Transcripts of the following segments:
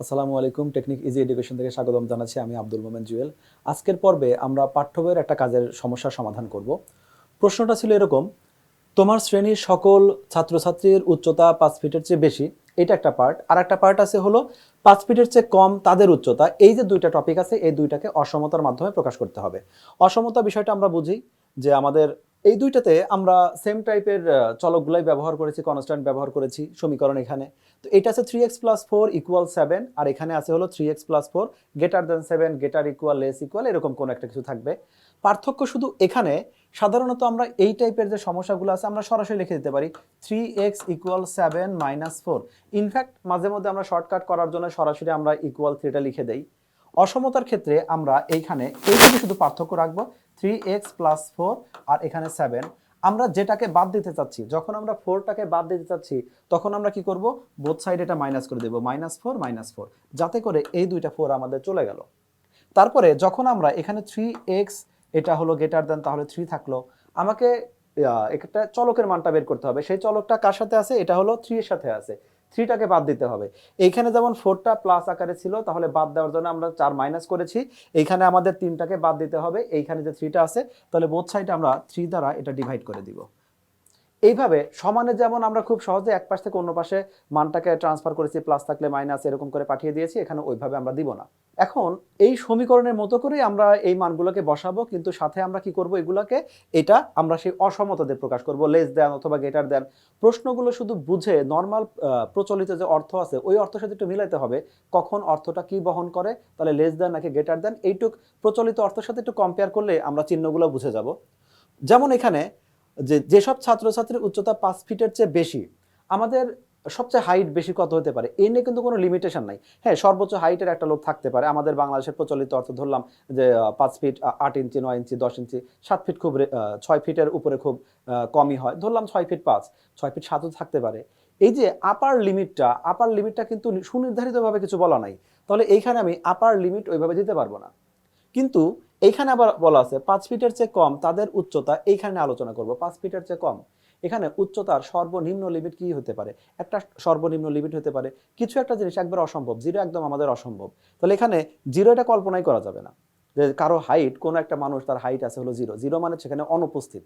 আসসালামু আলাইকুম technique easy education থেকে স্বাগতম জানাচ্ছি আমি আব্দুল মোমেন জুয়েল। আজকের পর্বে আমরা পাঠ্য বইয়ের একটা কাজের সমস্যার সমাধান করব। প্রশ্নটা ছিল এরকম, তোমার শ্রেণির সকল ছাত্রছাত্রীর উচ্চতা পাঁচ ফিটের চেয়ে বেশি, এটা একটা পার্ট আর একটা পার্ট আছে হলো, পাঁচ ফিটের চেয়ে কম তাদের উচ্চতা। এই যে দুইটা টপিক আছে, এই দুইটাকে অসমতার মাধ্যমে প্রকাশ করতে হবে। অসমতা বিষয়টা আমরা বুঝি যে আমাদের এই দুইটাতে আমরা সেম টাইপের চলকগুলাই ব্যবহার করেছি কনস্ট্যান্ট ব্যবহার করেছি, সমীকরণ এখানে। তো এটা আছে three x plus four equal seven আর এখানে আছে হলো three x plus four greater than seven greater equal less equal এরকম কোনো একটা কিছু থাকবে। পার্থক্য শুধু এখানে, সাধারণত আমরা এই টাইপের যে সমস্যাগুলো আছে, আমরা সরাসরি লিখে দিতে পারি three x equal seven minus four in fact মাঝে মধ্যে আমরা শর্টকাট করার জন্য সরাসরি আমরা ইকুয়াল থ্রিটা লিখে দেই। অসমতার ক্ষেত্রে আমরা এইখানে এইটুকু শুধু পার্থক্য রাখব। থ্রি এক্স প্লাস ফোর আর এখানে সেভেন আমরা যেটাকে বাদ দিতে চাচ্ছি, যখন আমরা ফোরটাকে বাদ দিতে চাচ্ছি, তখন আমরা কি করব? বোথ সাইড এটা মাইনাস করে দেবো। মাইনাস ফোর মাইনাস ফোর যাতে করে এই দুইটা ফোর আমাদের চলে গেল। তারপরে যখন আমরা এখানে থ্রি এক্স এটা হলো গেটার দেন তাহলে থ্রি থাকল। আমাকে একটা চলকের মানটা বের করতে হবে। সেই চলকটা কার সাথে আছে? এটা হলো থ্রি এর সাথে আছে। থ্রিটাকে বাদ দিতে হবে। এইখানে যেমন ফোরটা প্লাস আকারে ছিল, তাহলে বাদ দেওয়ার জন্য আমরা চার মাইনাস করেছি। এইখানে আমাদের তিনটাকে বাদ দিতে হবে। এইখানে যে থ্রিটা আছে, তাহলে বোথ সাইডে আমরা থ্রি দ্বারা এটা ডিভাইড করে দিব। এইভাবে সমানে যেমন আমরা খুব সহজে এক পাশ থেকে অন্য পাশে মানটাকে ট্রান্সফার করেছি প্লাস থাকলে মাইনাস এরকম করে পাঠিয়ে দিয়েছি, এখানে ওইভাবে আমরা দিব না। এখন এই সমীকরণের মতো করেই আমরা এই মানগুলোকে বসাবো, কিন্তু সাথে আমরা কি করব এগুলোকে? এটা আমরা সেই অসমতা দিয়ে প্রকাশ করব লেস দেন অথবা গেটার দেন প্রশ্নগুলো শুধু বুঝে নর্মাল প্রচলিত যে অর্থ আছে, ওই অর্থের সাথে একটু মিলাইতে হবে, কখন অর্থটা কি বহন করে, তাহলে লেস দেন নাকি গেটার দেন এইটুক প্রচলিত অর্থের সাথে একটু কম্পেয়ার করলে আমরা চিহ্নগুলো বুঝে যাব। যেমন এখানে যে যেসব ছাত্রছাত্রীর উচ্চতা পাঁচ ফিটের চেয়ে বেশি, আমাদের সবচেয়ে হাইট বেশি কত হতে পারে? এই নিয়ে কিন্তু কোনো লিমিটেশন নাই। হ্যাঁ সর্বোচ্চ হাইটের একটা লোক থাকতে পারে। আমাদের বাংলাদেশের প্রচলিত অর্থ ধরলাম যে পাঁচ ফিট আট ইঞ্চি, নয় ইঞ্চি, দশ ইঞ্চি, সাত ফিট খুব ছয় ফিটের উপরে খুব কমই হয়। ধরলাম ছয় ফিট পাঁচ, ছয় ফিট সাতও থাকতে পারে। এই যে আপার লিমিটটা আপার লিমিটটা কিন্তু সুনির্ধারিতভাবে কিছু বলা নাই। তাহলে এইখানে আমি আপার লিমিট ওইভাবে দিতে পারব না। কিন্তু এইখানে আবার বলা আছে, পাঁচ ফিটের চেয়ে কম তাদের উচ্চতা, এইখানে আলোচনা করব, পাঁচ ফিটের চেয়ে কম। এখানে উচ্চতার সর্বনিম্ন লিমিট কি হতে পারে? একটা সর্বনিম্ন লিমিট হতে পারে। কিছু একটা জিনিস একবার অসম্ভব জিরো একদম আমাদের অসম্ভব। তাহলে এখানে জিরো এটা কল্পনাই করা যাবে না। যে কারও হাইট কোনো একটা মানুষ তার হাইট আছে হলো জিরো জিরো মানে সেখানে অনুপস্থিত।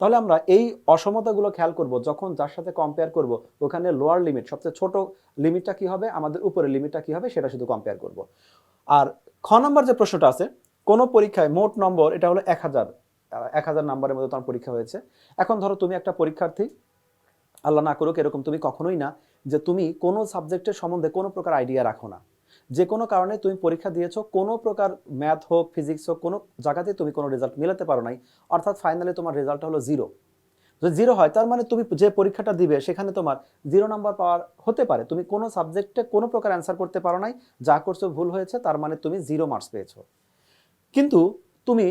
তাহলে আমরা এই অসমতাগুলো খেয়াল করব, যখন যার সাথে কম্পেয়ার করব, ওখানে লোয়ার লিমিট সবচেয়ে ছোট লিমিটটা কি হবে? আমাদের উপরের লিমিটটা কি হবে? সেটা শুধু কম্পেয়ার করব। আর খ নম্বর যে প্রশ্নটা আছে কোনো পরীক্ষায় মোট নম্বর এটা হলো এক হাজার এক হাজার নাম্বারের মধ্যে তোমার পরীক্ষা হয়েছে। এখন ধরো তুমি একটা পরীক্ষার্থী, আল্লাহ না করুক এরকম তুমি কখনোই না, যে তুমি কোনো সাবজেক্টের সম্বন্ধে কোনো প্রকার আইডিয়া রাখো না। যে কোনো কারণে তুমি পরীক্ষা দিয়েছ, কোনো প্রকার ম্যাথ হোক ফিজিক্স হোক, কোনো জায়গাতে তুমি কোনো রেজাল্ট মিলাতে পারো নাই। অর্থাৎ ফাইনালি তোমার রেজাল্ট হলো জিরো যদি জিরো হয়, তার মানে তুমি যে পরীক্ষাটা দিবে, সেখানে তোমার জিরো নাম্বার পাওয়ার হতে পারে। তুমি কোনো সাবজেক্টে কোনো প্রকার অ্যান্সার করতে পারো নাই, যা করছ ভুল হয়েছে, তার মানে তুমি জিরো মার্কস পেয়েছ। কিন্তু তুমি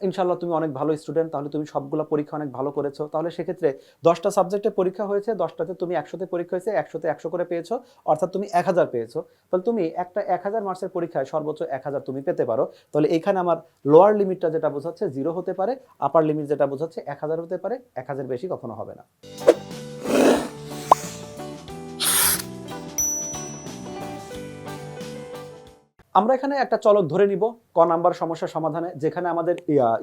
ইনশাল্লাহ তুমি অনেক ভালো স্টুডেন্ট তাহলে তুমি সবগুলো পরীক্ষা অনেক ভালো করেছ। তাহলে সেক্ষেত্রে দশটা সাবজেক্টে পরীক্ষা হয়েছে, দশটাতে তুমি একশোতে পরীক্ষা হয়েছে, একশোতে একশো করে পেয়েছ, অর্থাৎ তুমি এক হাজার পেয়েছ। তাহলে তুমি একটা এক হাজার মার্কসের পরীক্ষায় সর্বোচ্চ এক হাজার তুমি পেতে পারো। তাহলে এইখানে আমার লোয়ার লিমিটটা যেটা বোঝাচ্ছে জিরো হতে পারে আপার লিমিট যেটা বোঝাচ্ছে, এক হাজার হতে পারে, এক হাজার বেশি কখনো হবে না। আমরা এখানে একটা চলক ধরে নিব, ক নাম্বার সমস্যা সমাধানে, যেখানে আমাদের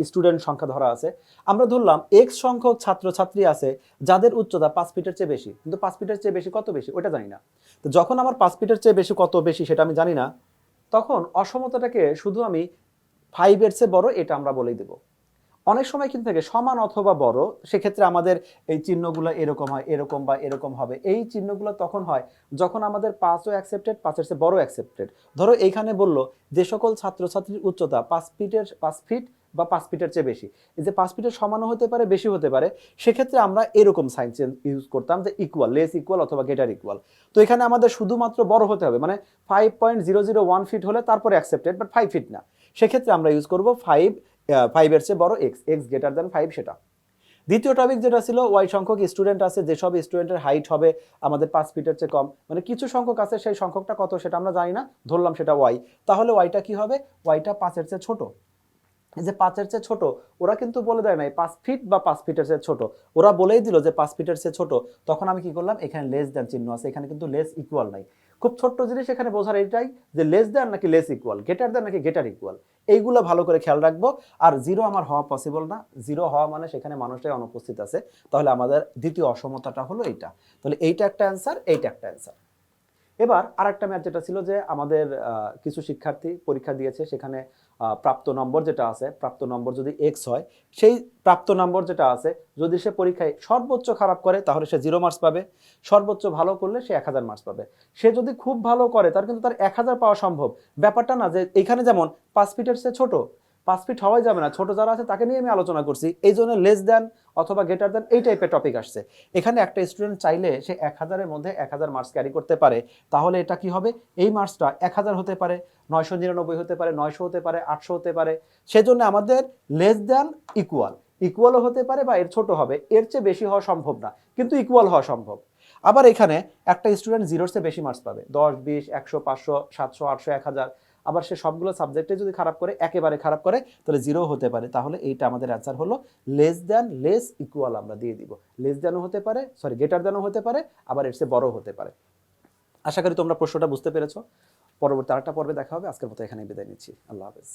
স্টুডেন্ট সংখ্যা ধরা আছে। আমরা ধরলাম এক্স সংখ্যক ছাত্রছাত্রী আছে, যাদের উচ্চতা পাঁচ ফিটের চেয়ে বেশি। কিন্তু পাঁচ ফিটের চেয়ে বেশি কত বেশি? ওটা জানি না। তো যখন আমার পাঁচ ফিটের চেয়ে বেশি কত বেশি সেটা আমি জানি না, তখন অসমতাটাকে শুধু আমি ফাইভের চেয়ে বড় এটা আমরা বলেই দেবো। অনেক সময় কিন্তু থাকে, সমান অথবা বড়, সেক্ষেত্রে আমাদের এই চিহ্নগুলো এরকম হয়, এরকম বা এরকম হবে। এই চিহ্নগুলো তখন হয় যখন আমাদের পাঁচও অ্যাকসেপ্টেড পাঁচের চেয়ে বড় অ্যাকসেপ্টেড ধরো এইখানে বলল যে সকল ছাত্রছাত্রীর উচ্চতা পাঁচ ফিটের, পাঁচ ফিট বা পাঁচ ফিটের চেয়ে বেশি। এই যে পাঁচ ফিটের সমানও হতে পারে বেশি হতে পারে, সেক্ষেত্রে আমরা এরকম সাইন ইউজ করতাম যে ইকুয়াল লেস ইকুয়াল অথবা গেটার ইকুয়াল তো এখানে আমাদের শুধুমাত্র বড় হতে হবে মানে five point zero zero one fit হলে তারপরে অ্যাকসেপ্টেড বাট ফাইভ ফিট না। সেক্ষেত্রে আমরা ইউজ করব ফাইভ ফাইভের চেয়ে বড় x x greater than five সেটা। দ্বিতীয় টপিক যেটা ছিল ওয়াই সংখ্যক স্টুডেন্ট আছে, যেসব স্টুডেন্টের হাইট হবে আমাদের পাঁচ ফিটের চেয়ে কম। মানে কিছু সংখ্যক আছে, সেই সংখ্যকটা কত সেটা আমরা জানি না, ধরলাম সেটা ওয়াই তাহলে ওয়াইটা কি হবে? ওয়াইটা পাঁচের চেয়ে ছোট। যে পাঁচের চেয়ে ছোট, ওরা কিন্তু বলে দেয় নাই, পাঁচ ফিট বা পাঁচ ফিটের চেয়ে ছোট। ওরা বলেই দিল যে পাঁচ ফিটের চেয়ে ছোট। তখন আমি কি করলাম? এখানে লেস দেন চিহ্ন আছে, এখানে কিন্তু লেস ইকুয়াল নাই। খুব ছোট্ট জিনিস এখানে বোঝার এটাই যে লেস দেন নাকি লেস ইকুয়াল গেটার দেন নাকি গেটার ইকুয়াল এইগুলো ভালো করে খেয়াল রাখব। আর জিরো আমার হওয়া পসিবল না। জিরো হওয়া মানে সেখানে মানুষটাই অনুপস্থিত আছে। তাহলে আমাদের দ্বিতীয় অসমতাটা হলো এইটা। তাহলে এইটা একটা অ্যান্সার এইটা একটা অ্যান্সার এবার আরেকটা ম্যাথ যেটা ছিল যে আমাদের কিছু শিক্ষার্থী পরীক্ষা দিয়েছে, সেখানে প্রাপ্ত নম্বর যেটা আছে, প্রাপ্ত নম্বর যদি এক্স হয়, সেই প্রাপ্ত নম্বর যেটা আছে, যদি সে পরীক্ষায় সর্বোচ্চ খারাপ করে, তাহলে সে জিরো মার্কস পাবে। সর্বোচ্চ ভালো করলে সে এক হাজার মার্কস পাবে। সে যদি খুব ভালো করে, তার কিন্তু তার এক হাজার পাওয়া সম্ভব। ব্যাপারটা না যে, এখানে যেমন পাঁচ ফিটের সে ছোট পাঁচ ফিট হওয়াই যাবে না। ছোট যারা আছে, তাকে নিয়ে আমি আলোচনা করছি। এই জন্য লেস দেন অথবা গেটার দেন এই টাইপের টপিক আসছে। এখানে একটা স্টুডেন্ট চাইলে সে এক হাজারের মধ্যে এক হাজার মার্কস ক্যারি করতে পারে। তাহলে এটা কি হবে? এই মার্কসটা এক হাজার হতে পারে, নয়শো নিরানব্বই হতে পারে, নয়শো হতে পারে, আটশো হতে পারে। সেজন্য আমাদের লেস দেন ইকুয়াল ইকুয়ালও হতে পারে বা এর ছোট হবে। এর চেয়ে বেশি হওয়া সম্ভব না। কিন্তু ইকুয়াল হওয়া সম্ভব। আবার এখানে একটা স্টুডেন্ট জিরোর চেয়ে বেশি মার্কস পাবে। দশ, বিশ, একশো, পাঁচশো, সাতশো, আটশো, এক হাজার। আবার সে সবগুলো সাবজেক্টে যদি খারাপ করে, একেবারে খারাপ করে, তাহলে জিরো হতে পারে। তাহলে এইটা আমাদের অ্যান্সার হলো লেস দ্যান লেস ইকুয়াল আমরা দিয়ে দিব। লেস দ্যানও হতে পারে সরি গেটার দ্যানও হতে পারে, আবার এর চেয়ে বড় হতে পারে। আশা করি তোমরা প্রশ্নটা বুঝতে পেরেছ। পরবর্তী আরেকটা পর্বে দেখা হবে। আজকের মতো এখানে বিদায় নিচ্ছি। আল্লাহ হাফেজ।